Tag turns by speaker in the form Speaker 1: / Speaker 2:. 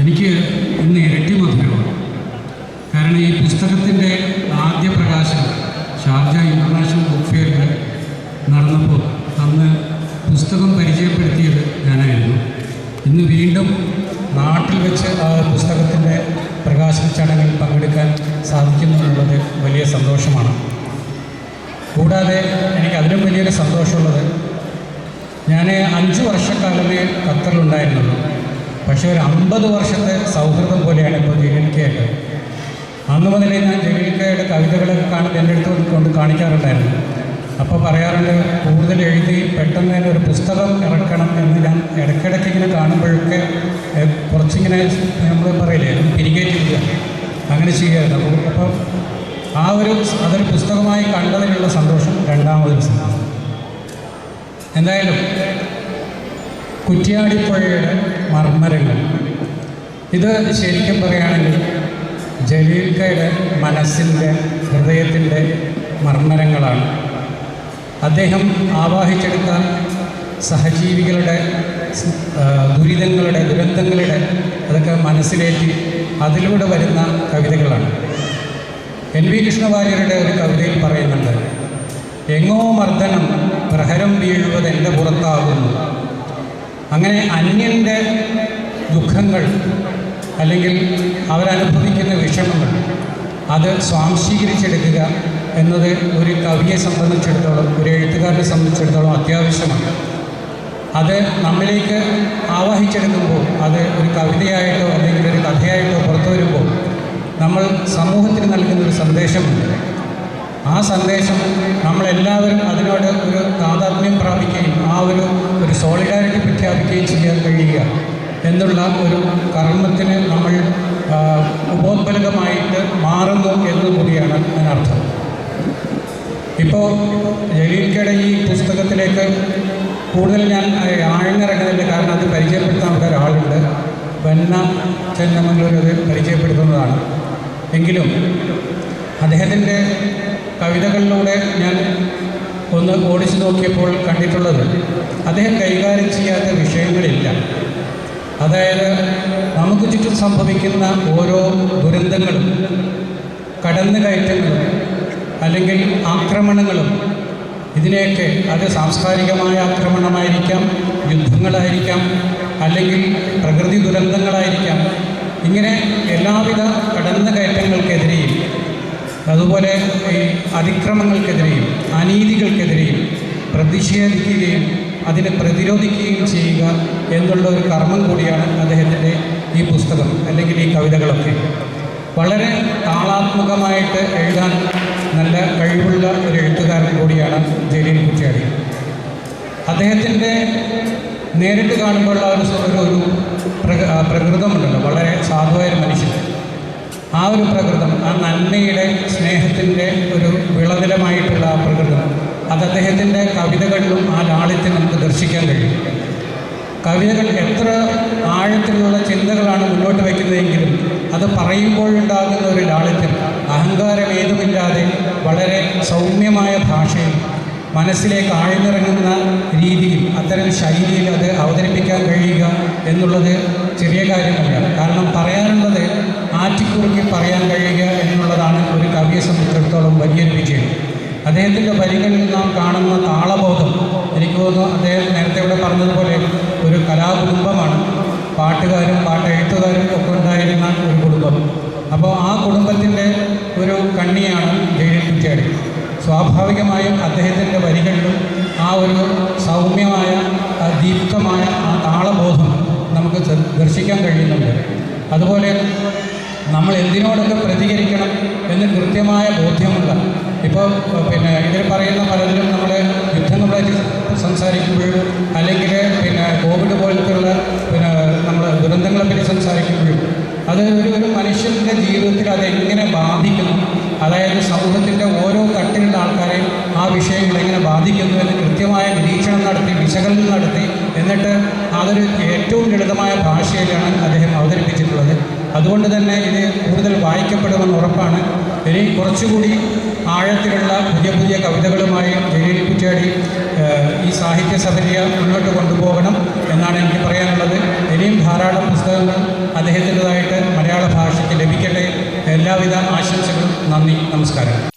Speaker 1: എനിക്ക് ഇന്ന് ഇരട്ടി മധുരമാണ് കാരണം ഈ പുസ്തകത്തിന്റെ ആദ്യ പ്രകാശനം ഷാർജ ഇന്റർനാഷണൽ ബുക്ക് ഫെയറിൽ നടന്നപ്പോൾ അന്ന് പുസ്തകം പരിചയപ്പെടുത്തിയത് ഞാനായിരുന്നു. ഇന്ന് വീണ്ടും നാട്ടിൽ വെച്ച് ആ പുസ്തകത്തിന്റെ പ്രകാശന ചടങ്ങിൽ പങ്കെടുക്കാൻ സാധിക്കുന്നു എന്നുള്ളത് വലിയ സന്തോഷമാണ്. കൂടാതെ എനിക്ക് അതിലും വലിയൊരു സന്തോഷമുള്ളത് ഞാൻ അഞ്ച് വർഷക്കാലമേ ഖത്തറിലുണ്ടായിരുന്നുള്ളൂ. പക്ഷേ ഒരു അമ്പത് വർഷത്തെ സൗഹൃദം പോലെയാണ് ഇപ്പോൾ ജലീൽക്കയായിട്ട് അന്ന് മുതലേ ഞാൻ ജലീൽക്കയുടെ കവിതകളൊക്കെ കാണുമ്പോൾ എന്റെ അടുത്ത് കൊണ്ട് കാണിക്കാറുണ്ടായിരുന്നു. അപ്പോൾ പറയാറുണ്ട് കൂടുതൽ എഴുതി പെട്ടെന്ന് തന്നെ ഒരു പുസ്തകം ഇറക്കണം എന്ന് ഞാൻ ഇടയ്ക്കിടയ്ക്ക് ഇങ്ങനെ കാണുമ്പോഴൊക്കെ കുറച്ചിങ്ങനെ നമ്മൾ പറയില്ലേ ഒന്ന് പിരികേറ്റിരിക്കുക. അങ്ങനെ ചെയ്യുകയായിരുന്നു അപ്പോൾ ആ ഒരു അതൊരു പുസ്തകമായി കണ്ടതിലുള്ള സന്തോഷം രണ്ടാമതൊരു സന്തോഷം എന്തായാലും കുറ്റ്യാടിപ്പുഴയുടെ മർമ്മരങ്ങൾ. ഇത് ശരിക്കും പറയുകയാണെങ്കിൽ ജലീൽക്കയുടെ മനസ്സിന്റെ ഹൃദയത്തിന്റെ മർമ്മരങ്ങളാണ്. അദ്ദേഹം ആവാഹിച്ചെടുത്ത സഹജീവികളുടെ ദുരിതങ്ങളുടെ ദുരന്തങ്ങളുടെ അതൊക്കെ മനസ്സിലേറ്റി അതിലൂടെ വരുന്ന കവിതകളാണ്. എൻ വി കൃഷ്ണവാര്യരുടെ ഒരു കവിതയിൽ പറയുന്നുണ്ട് എങ്ങോ മർദ്ദനം പ്രഹരം വീഴുവത് എന്റെ പുറത്താകുന്നു. അങ്ങനെ അന്യന്റെ ദുഃഖങ്ങൾ അല്ലെങ്കിൽ അവരനുഭവിക്കുന്ന വിഷമങ്ങൾ അത് സ്വാംശീകരിച്ചെടുക്കുക എന്നത് ഒരു കവിയെ സംബന്ധിച്ചിടത്തോളം ഒരു എഴുത്തുകാരനെ സംബന്ധിച്ചിടത്തോളം അത്യാവശ്യമാണ്. അത് നമ്മിലേക്ക് ആവാഹിച്ചെടുക്കുമ്പോൾ അത് ഒരു കവിതയായിട്ടോ അല്ലെങ്കിൽ ഒരു കഥയായിട്ടോ പുറത്തു വരുമ്പോൾ നമ്മൾ സമൂഹത്തിന് നൽകുന്ന ഒരു സന്ദേശമുണ്ട്. ആ സന്ദേശം നമ്മളെല്ലാവരും അതിനോട് ഒരു താതാത്മ്യം പ്രാപിക്കുകയും ആ ഒരു ഒരു സോളിഡാരിറ്റി പ്രഖ്യാപിക്കുകയും ചെയ്യാൻ കഴിയുക എന്നുള്ള ഒരു കർമ്മത്തിന് നമ്മൾ ഉപോത്പലകമായിട്ട് മാറുന്നു എന്ന് കൂടിയാണ് അതിനർത്ഥം. ഇപ്പോൾ ജലീൽക്കയുടെ ഈ പുസ്തകത്തിലേക്ക് കൂടുതൽ ഞാൻ ആഴ്ന്നിറങ്ങുന്നില്ല കാരണം അത് പരിചയപ്പെടുത്താൻ ഒരാളുണ്ട്. വന്ന ചെന്നമംഗലൂർ അത് പരിചയപ്പെടുത്തുന്നതാണ്. എങ്കിലും അദ്ദേഹത്തിന്റെ കവിതകളിലൂടെ ഞാൻ ഒന്ന് ഓടിച്ചു നോക്കിയപ്പോൾ കണ്ടിട്ടുള്ളത് അദ്ദേഹം കൈകാര്യം ചെയ്യാത്ത വിഷയങ്ങളില്ല. അതായത് നമുക്ക് ചുറ്റും സംഭവിക്കുന്ന ഓരോ ദുരന്തങ്ങളും കടന്നുകയറ്റങ്ങളും അല്ലെങ്കിൽ ആക്രമണങ്ങളും ഇതിനെയൊക്കെ അത് സാംസ്കാരികമായ ആക്രമണമായിരിക്കാം യുദ്ധങ്ങളായിരിക്കാം അല്ലെങ്കിൽ പ്രകൃതി ദുരന്തങ്ങളായിരിക്കാം. ഇങ്ങനെ എല്ലാവിധ കടന്നുകയറ്റങ്ങൾക്കെതിരെയും അതുപോലെ ഈ അതിക്രമങ്ങൾക്കെതിരെയും അനീതികൾക്കെതിരെയും പ്രതിഷേധിക്കുകയും അതിനെ പ്രതിരോധിക്കുകയും ചെയ്യുക എന്നുള്ള ഒരു കർമ്മം കൂടിയാണ് അദ്ദേഹത്തിന്റെ ഈ പുസ്തകം അല്ലെങ്കിൽ ഈ കവിതകളൊക്കെ. വളരെ താളാത്മകമായിട്ട് എഴുതാൻ നല്ല കഴിവുള്ള ഒരു എഴുത്തുകാരൻ കൂടിയാണ് ജലീൽ കുറ്റ്യാടി. അദ്ദേഹത്തിന്റെ നേരിട്ട് കാണുമ്പോഴുള്ള ഒരു ഒരു ഒരു പ്രക- ആ പ്രകൃതമുണ്ടല്ലോ വളരെ സാധുവായ ഒരു മനുഷ്യൻ ആ ഒരു പ്രകൃതം ആ നന്മയുടെ സ്നേഹത്തിന്റെ ഒരു വിളനിലമായിട്ടുള്ള ആ പ്രകൃതം. അത് അദ്ദേഹത്തിന്റെ കവിതകളിലും ആ ലാളിത്യം നമുക്ക് ദർശിക്കാൻ കഴിയും. കവിതകൾ എത്ര ആഴത്തിലുള്ള ചിന്തകളാണ് മുന്നോട്ട് വയ്ക്കുന്നതെങ്കിലും അത് പറയുമ്പോഴുണ്ടാകുന്ന ഒരു ലാളിത്യം അഹങ്കാരം ഏതുമില്ലാതെ വളരെ സൗമ്യമായ ഭാഷയിൽ മനസ്സിലേക്ക് ആഴ്ന്നിറങ്ങുന്ന രീതിയിൽ അത്തരം ശൈലിയിൽ അത് അവതരിപ്പിക്കാൻ കഴിയുക എന്നുള്ളത് ചെറിയ കാര്യമല്ല. കാരണം പറയാനുള്ളത് ആറ്റിക്കുറുക്കി പറയാൻ കഴിയുക എന്നുള്ളതാണ് ഒരു കവിയെ സംബന്ധിച്ചിടത്തോളം വലിയൊരു വിജയം. അദ്ദേഹത്തിന്റെ വരികളിൽ നാം കാണുന്ന താളബോധം എനിക്ക് തോന്നുന്നു അദ്ദേഹം നേരത്തെ ഇവിടെ പറഞ്ഞതുപോലെ ഒരു കലാകുടുംബമാണ്. പാട്ടുകാരും പാട്ടെഴുത്തുകാരും ഒക്കെ ഉണ്ടായിരുന്ന ഒരു കുടുംബം. അപ്പോൾ ആ കുടുംബത്തിന്റെ ഒരു കണ്ണിയാണ് ജയലി കുറ്റിയാടി സ്വാഭാവികമായും അദ്ദേഹത്തിന്റെ വരികളിലും ആ ഒരു സൗമ്യമായ ദീപ്തമായ ആ താളബോധം നമുക്ക് ദർശിക്കാൻ കഴിയുന്നുണ്ട്. അതുപോലെ നമ്മൾ എന്തിനോടൊക്കെ പ്രതികരിക്കണം എന്ന് കൃത്യമായ ബോധ്യമുള്ള ഇപ്പോൾ പിന്നെ ഇതിൽ പറയുന്ന പലതിലും നമ്മൾ യുദ്ധങ്ങളെ സംസാരിക്കുമ്പോഴും അല്ലെങ്കിൽ പിന്നെ കോവിഡ് പോലത്തെയുള്ള പിന്നെ നമ്മൾ ദുരന്തങ്ങളെപ്പറ്റി സംസാരിക്കുമ്പോഴും അത് ഒരു ഒരു മനുഷ്യന്റെ ജീവിതത്തിൽ അതെങ്ങനെ ബാധിക്കുന്നു? അതായത് സമൂഹത്തിന്റെ ഓരോ തട്ടിലുള്ള ആൾക്കാരെ ആ വിഷയങ്ങൾ എങ്ങനെ ബാധിക്കുന്നു എന്ന് കൃത്യമായ നിരീക്ഷണം നടത്തി വിശകലനം നടത്തി എന്നിട്ട് അതൊരു ഏറ്റവും ലളിതമായ ഭാഷയിലാണ് അദ്ദേഹം അവതരിപ്പിച്ചിട്ടുള്ളത്. അതുകൊണ്ട് തന്നെ ഇത് കൂടുതൽ വായിക്കപ്പെടുമെന്ന് ഉറപ്പാണ്. ഇനി കുറച്ചുകൂടി ആഴത്തിലുള്ള പുതിയ പുതിയ കവിതകളുമായി ജലീൽ കുറ്റാടി ഈ സാഹിത്യ സഭയെ മുന്നോട്ട് കൊണ്ടുപോകണം എന്നാണ് എനിക്ക് പറയാനുള്ളത്. ഇനിയും ധാരാളം പുസ്തകങ്ങൾ അദ്ദേഹത്തിന്റെതായിട്ട് മലയാള ഭാഷയ്ക്ക് ലഭിക്കട്ടെ. എല്ലാവിധ ആശംസകളും. നന്ദി. നമസ്കാരം.